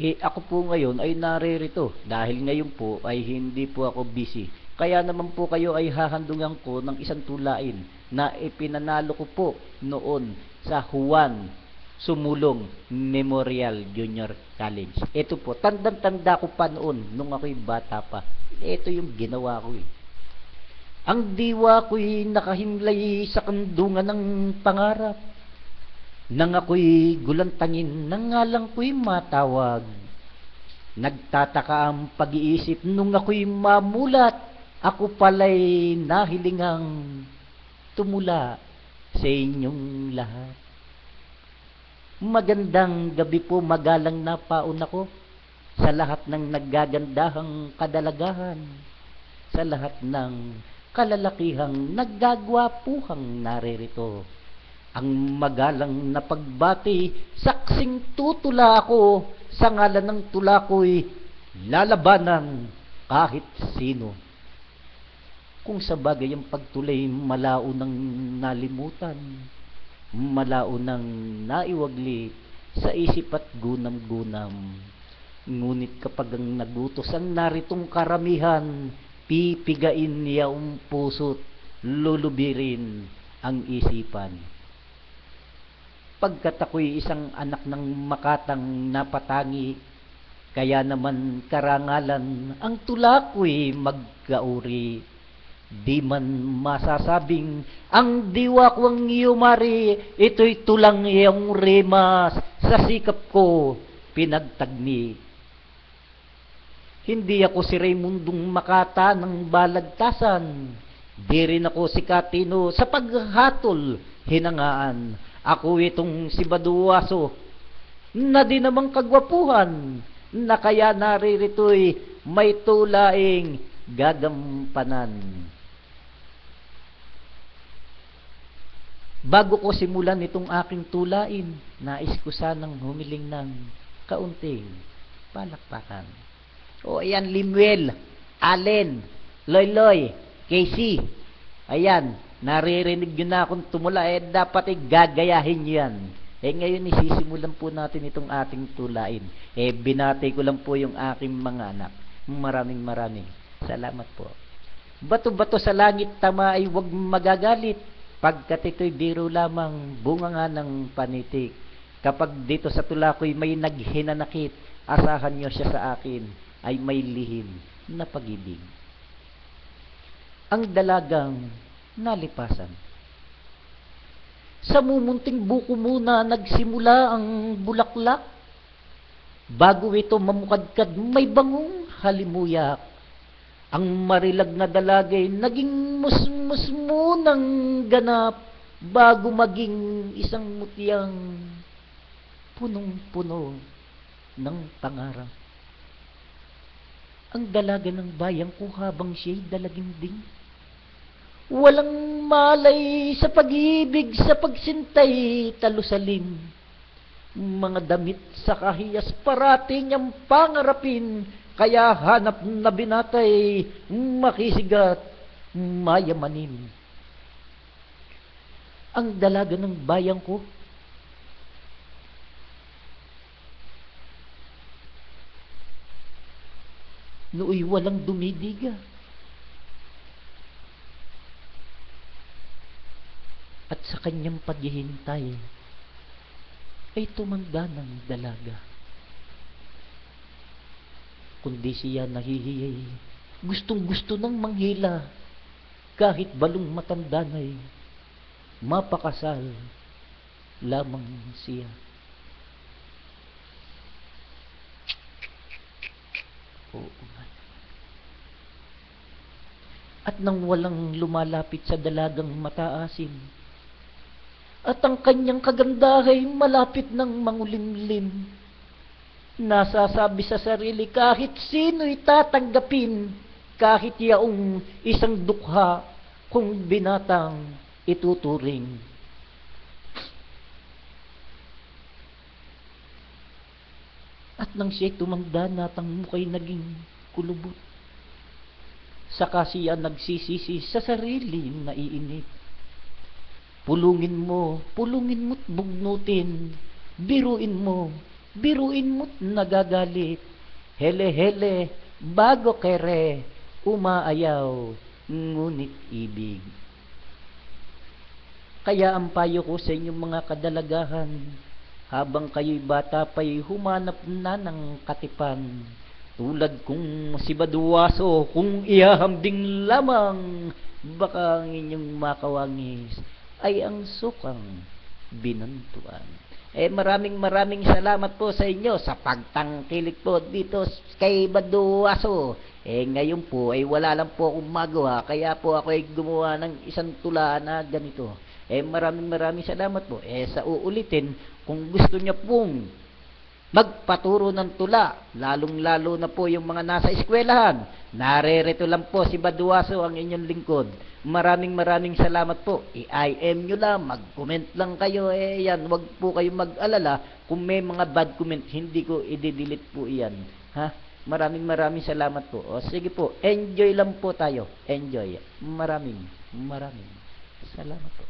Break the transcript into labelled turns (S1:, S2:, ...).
S1: Eh, ako po ngayon ay naririto dahil ngayon po ay hindi po ako busy. Kaya naman po kayo ay hahandungan ko ng isang tulain na ipinanalo ko po noon sa Juan Sumulong Memorial Junior College. Ito po, tandang-tanda ko pa noon nung ako'y bata pa. Ito yung ginawa ko eh. Ang diwa ko'y nakahimlay sa kandungan ng pangarap. Nang ako'y gulantangin, nang ngalang ko'y matawag. Nagtataka ang pag-iisip nung ako'y mamulat. Ako pala'y nahilingang tumula sa inyong lahat. Magandang gabi po, magalang na paon ako sa lahat ng naggagandahang kadalagahan, sa lahat ng kalalakihang naggagwapuhang naririto. Ang magalang na pagbati, saksing tutula ako sa ngalan ng tula ko'y lalabanan kahit sino. Kung sa bagay ang pagtulay malao ng nalimutan, malao ng naiwagli sa isip at gunam-gunam. Ngunit kapag ang nagutos ang naritong karamihan, pipigain niya ang puso't lulubirin ang isipan. Pagkat ako'y isang anak ng makatang napatangi, kaya naman karangalan ang tula ko'y magkauri. Di man masasabing ang diwa ko ang iyumari, ito'y tulang iyong remas sa sikap ko pinagtagmi. Hindi ako si Raymondong Makata ng balagtasan. Di rin ako si Katino sa paghatol hinangaan. Ako itong si Baduaso na di namang kagwapuhan na kaya naririto'y may tulaing gagampanan. Bago ko simulan itong aking tulain, nais ko sanang humiling ng kaunting palakpakan. O ayan, Limuel, Allen, Loyloy, Casey. Ayan, naririnig nyo na akong tumula. Eh, dapat eh, gagayahin yan. Eh, ngayon isisimulan po natin itong ating tulain. Eh, binati ko lang po yung aking mga anak. Maraming maraming salamat po. Bato-bato sa langit, tama ay huwag magagalit. Pagkat ito'y biro lamang, bunga nga ng panitik. Kapag dito sa tula ko'y may naghinanakit, asahan nyo siya sa akin ay may lihim na pag-ibig. Ang dalagang nalipasan. Sa mumunting buko muna nagsimula ang bulaklak. Bago ito mamukadkad, may bangong halimuyak. Ang marilag na dalagay naging musmus munang ganap bago maging isang mutiyang punong-puno ng pangarap ang dalaga ng bayan ko habang siya'y dalaginding. Walang malay sa pag-ibig, sa pagsintay, talusalim. Mga damit sa kahiyas, parating niyang pangarapin, kaya hanap na binatay, makisigat, mayamanin. Ang dalaga ng bayan ko, nooy walang dumidiga. At sa kanyang paghihintay, ay tumanda ng dalaga. Kundi siya nahihiyay, gustong gusto ng manghila, kahit balong matanda na'y mapakasal lamang siya. Oo nga. At nang walang lumalapit sa dalagang mataasim, at ang kanyang kagandahay malapit ng mangulimlim, nasasabi sa sarili kahit sino'y tatanggapin, kahit yaong isang dukha kung binatang ituturing. At nang siya'y tumanda natang mukhay naging kulubot. Saka siya nagsisisi sa sarili na iinip. Pulungin mo, pulungin mo't bugnutin, biruin mo, biruin mo't nagagalit. Hele-hele, bago kere, umaayaw, ngunit ibig. Kaya ang payo ko sa inyong mga kadalagahan, habang kayo'y bata pa'y humanap na ng katipan, tulad kung si Baduaso, kung ihahambing lamang, baka ang inyong makawangis ay ang sukang binantuan. Eh maraming maraming salamat po sa inyo sa pagtangkilik po dito kay Baduaso. Eh ngayon po ay wala lang po akong magawa kaya po ako ay gumawa ng isang tula na ganito. Eh maraming maraming salamat po. Eh sa uulitin, kung gusto niya pong magpaturo ng tula, lalong-lalo na po yung mga nasa eskwelahan. Narerito lang po si Baduaso ang inyong lingkod. Maraming maraming salamat po. I-IM nyo lang, mag-comment lang kayo. Eh yan, wag po kayong mag-alala. Kung may mga bad comment, hindi ko i-delete po iyan. Ha? Maraming maraming salamat po. O sige po, enjoy lang po tayo. Enjoy. Maraming, maraming salamat po.